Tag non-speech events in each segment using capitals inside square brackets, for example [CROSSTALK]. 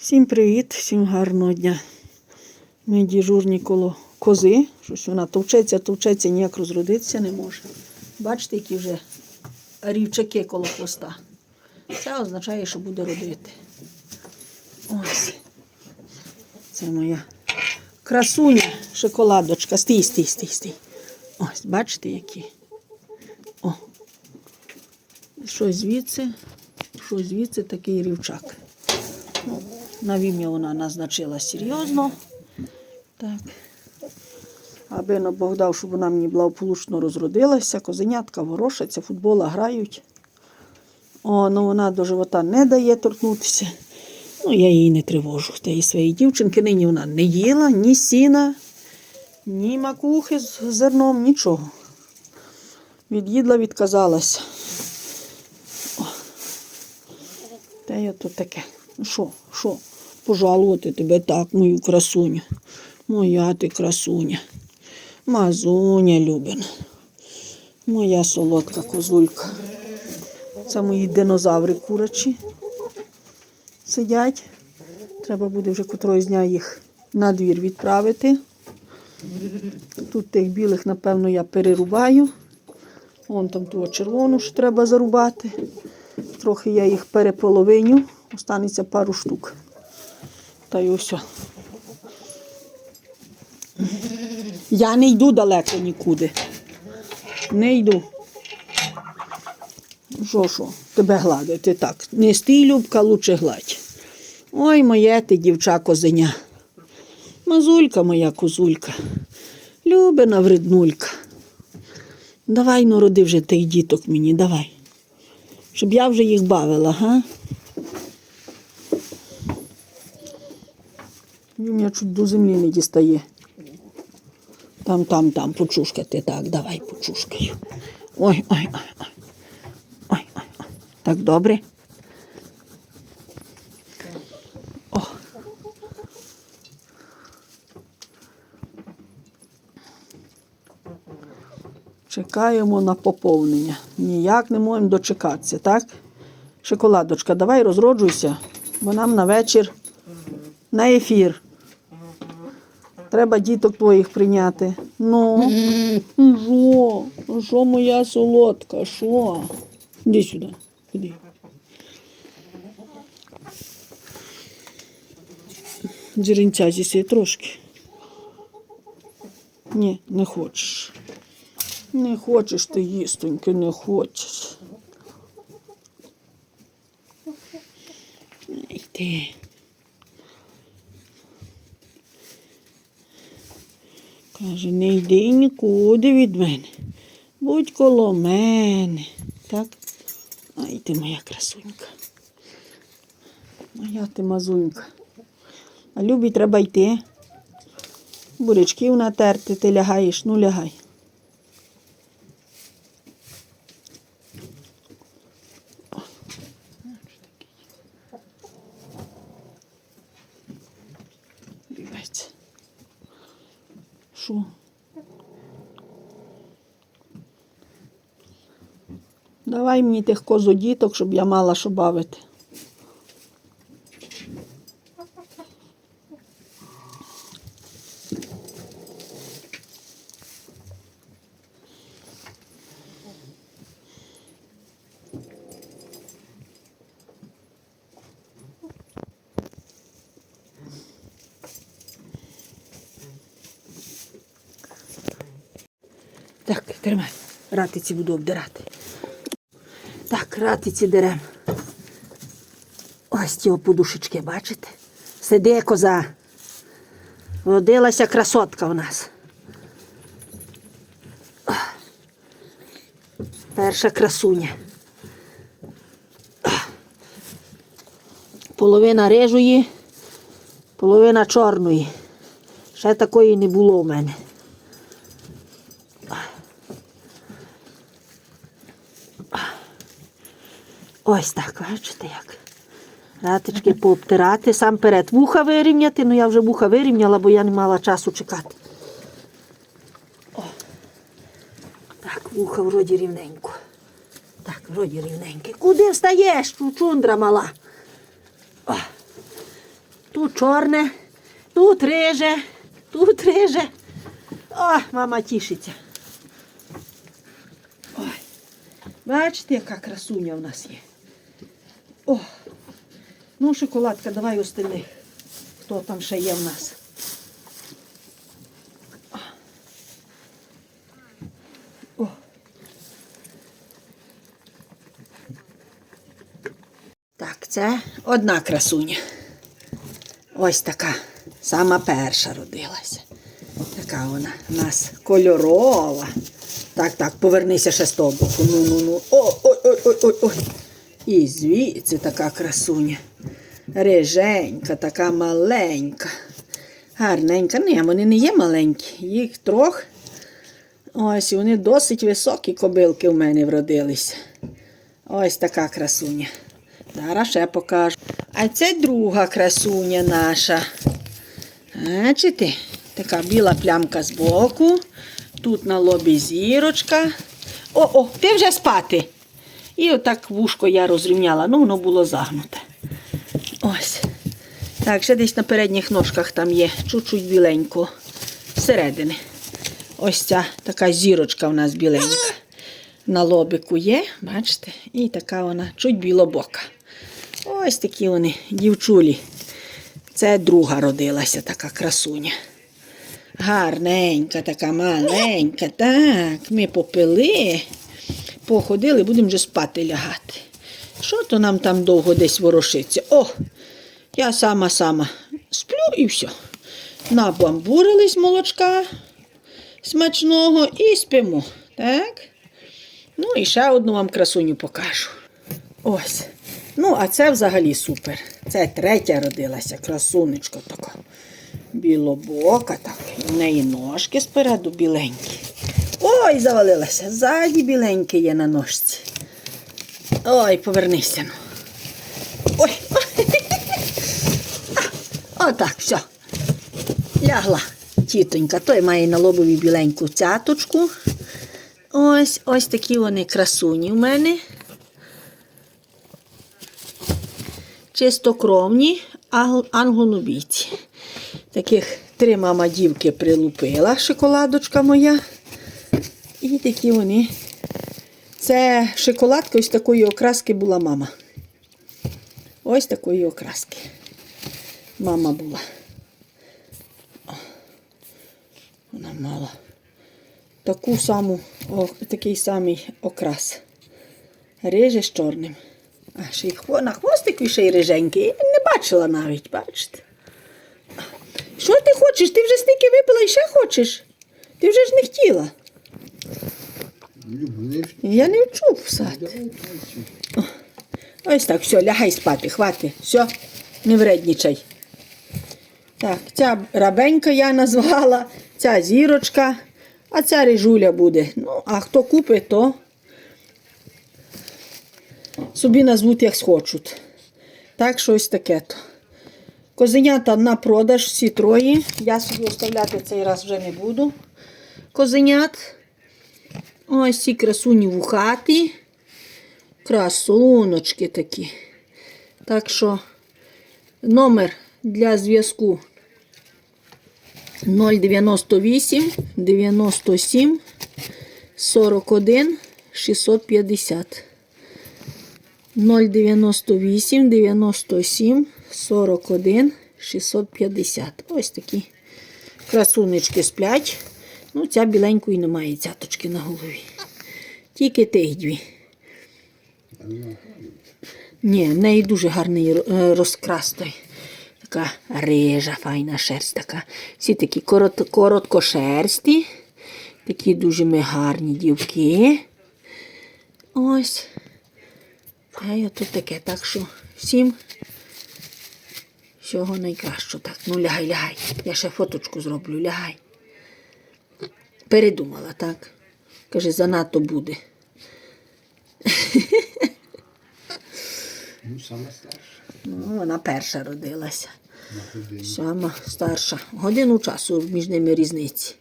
Всім привіт, всім гарного дня. Ми діжурні коло кози. Щось вона товчеться, товчеться, ніяк розродитися не може. Бачите, які вже рівчаки коло хвоста. Це означає, що буде родити. Ось. Це моя красуня, шоколадочка. Стій, стій, стій, стій. Ось, бачите, які. О. Щось звідси, щось звідси такий рівчак. Ну, на вім'я вона назначила серйозно. Так. Аби на Бог дав, щоб вона мені благополучно розродилася. Козенятка ворошаться, футбола грають. О, ну вона до живота не дає торкнутися. Ну, я її не тривожу. Та і своєї дівчинки нині вона не їла ні сіна, ні макухи з зерном, нічого. Від'їдла, відказалася. О. Та я тут таке. Ну що, що? Пожалувати тебе так, мою красуню. Моя ти красуня. Мазуня Любина. Моя солодка козулька. Це мої динозаври курачі. Сидять. Треба буде вже котрого з дня їх на двір відправити. Тут тих білих, напевно, я перерубаю. Вон там ту червону, що треба зарубати. Трохи я їх переполовиню. Останеться пару штук. Та й ось. Я не йду далеко нікуди. Не йду. Що, що, тебе гладити так. Не стій, Любка, лучше гладь. Ой, моє ти, дівча козеня. Мазулька моя козулька. Любина вреднулька. Давай ну роди вже тих діток мені, давай. Щоб я вже їх бавила, га? Він мене чуть до землі не дістає. Там, там, там, почушкати. Так, давай почушкаю. Ой, ой, ой, ой. Ой, ой, ой. Так добре. О. Чекаємо на поповнення. Ніяк не можемо дочекатися, так? Шоколадочка, давай розроджуйся, бо нам на вечір на ефір. Треба діток твоїх прийняти. Ну, що? Що моя солодка? Що? Іди сюди. Іди. Дзеренця зіси трошки. Ні, не хочеш. Не хочеш ти їстоньки, не хочеш. Йди. Каже, не йди нікуди від мене. Будь коло мене. Так? Ай ти моя красунька. Моя ти мазунька. А любі треба йти. Бурячків натерти, ти лягаєш, ну лягай. Що? Давай мені тих козодіток, щоб я мала що бавити. Так, тримай. Ратиці буду обдирати. Так, ратиці дерем. Ось ці подушечки, бачите? Сиди, коза. Родилася красотка в нас. Перша красуня. Половина рижої, половина чорної. Ще такої не було в мене. Ось так, бачите як. Ратички пообтирати, сам перед вуха вирівняти. Ну я вже вуха вирівняла, бо я не мала часу чекати. О. Так, вуха вроді рівненько. Так, вроді рівненьке. Куди встаєш, чучундра мала? О. тут чорне, тут риже, тут риже. О, мама тішиться. Ой. Бачите, яка красуня в нас є. О, ну, шоколадка, давай остальних. Хто там ще є в нас? О. Так, це одна красуня. Ось така. Сама перша родилася. Така вона у нас кольорова. Так, так, повернися ще з того боку. Ну, ну, ну. О, І звідси така красуня. Риженька, така маленька. Гарненька. Ні, вони не є маленькі, їх трьох. Ось, вони досить високі кобилки в мене вродилися. Ось така красуня. Зараз ще покажу. А це друга красуня наша. Бачите? Така біла плямка збоку. Тут на лобі зірочка. О, о, ти вже спати. І отак вушко я розрівняла. Ну, воно було загнуте. Ось. Так, ще десь на передніх ножках там є чуть-чуть біленько. Зсередини. Ось ця така зірочка у нас біленька. На лобику є, бачите? І така вона чуть білобока. Ось такі вони дівчулі. Це друга родилася, така красуня. Гарненька, така маленька. Так, ми попили, походили, будемо вже спати лягати. Що то нам там довго десь ворушиться? О, я сама-сама сплю і все. Набамбурились молочка смачного і спимо. Так? Ну і ще одну вам красуню покажу. Ось. Ну, а це взагалі супер. Це третя родилася, красунечка така. Білобока, так. У неї ножки спереду біленькі. Ой, завалилася. Ззаді біленькі є на ножці. Ой, повернися. Ну. Ой. [LAUGHS] Отак, все. Лягла. Тітонька, той має на лобові біленьку цяточку. Ось ось такі вони красуні в мене. Чистокровні англ- англонубійці. Таких три мама дівки прилупила, шоколадочка моя. Такі вони. Це шоколадка ось такої окраски була мама. Ось такої окраски. Мама була. Вона мала таку саму, о, такий самий окрас. Риже чорним. А ще й хво- на хвостику ще й риженький. Я не бачила навіть, бачите. Що ти хочеш? Ти вже стільки випила і ще хочеш? Ти вже ж не хотіла. Я не вчу писати. Ось так, все, лягай спати, хвати. Все, не вреднічай. Так, ця рабенька я назвала, ця зірочка, а ця рижуля буде. Ну, а хто купить, то собі назвуть, як схочуть. Так, щось таке то. Козенята на продаж всі троє. Я собі оставляти цей раз вже не буду. Козенят. Ось ці красуні вухаті. Красуночки такі. Так що номер для зв'язку 098 97 41 650. 098 97 41 650. Ось такі красунечки сплять. Ну, ця біленької немає цяточки на голові. Тільки тих дві. Ні, в неї дуже гарний е, розкрас той. Така рижа, файна шерсть така. Всі такі корот, короткошерсті. Такі дуже ми гарні дівки. Ось. А я тут таке, так що всім всього найкращого. Так, ну лягай, лягай. Я ще фоточку зроблю, лягай. Передумала, так? Каже, занадто буде. Ну, саме старша. Ну, вона перша родилася. Сама старша. Годину часу між ними різниці.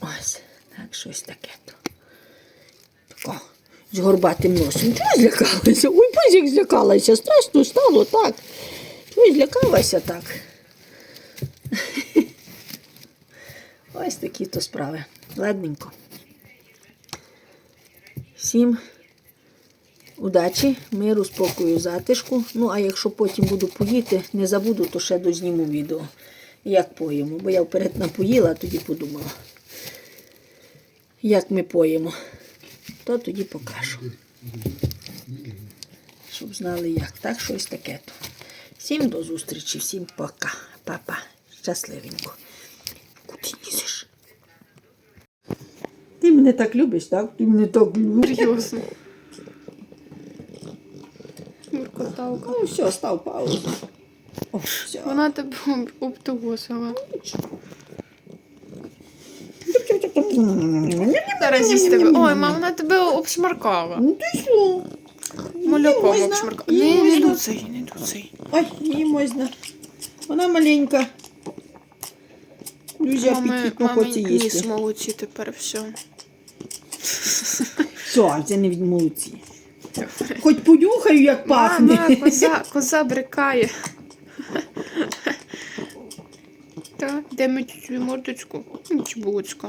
Ось, так щось таке то. Тако, з горбатим носом. Чого злякалася? Ой, як злякалася. Страшно стало так. Ой, злякалася так. Ось такі то справи. Ладненько. Всім удачі, миру, спокою, затишку. Ну, а якщо потім буду поїти, не забуду, то ще дозніму відео, як поїмо. Бо я вперед напоїла, а тоді подумала, як ми поїмо. То тоді покажу. Щоб знали як. Так, щось таке то. Всім до зустрічі, всім пока. Папа. Щасливенько. Куди лізеш? Ти мене так любиш, так? Ти мене так любиш. Серйозно. Муркоталка. Ну все, став паузу. О, все. Вона тебе об- обтогосила. Зараз їсть тебе. Ой, мама, вона тебе обшмаркала. Ну ти що? Малюком обшмаркала. їй Не, не можна. дуцай, не дуцай. Ой, її можна. Вона маленька. Дуже Мами, апетитно мами хоче ніс їсти. молодці тепер все. Все, це не від молодці. Хоч понюхаю, як пахне. Мама, коза, коза брикає. Та, де ми цю мордочку? Чебуцька.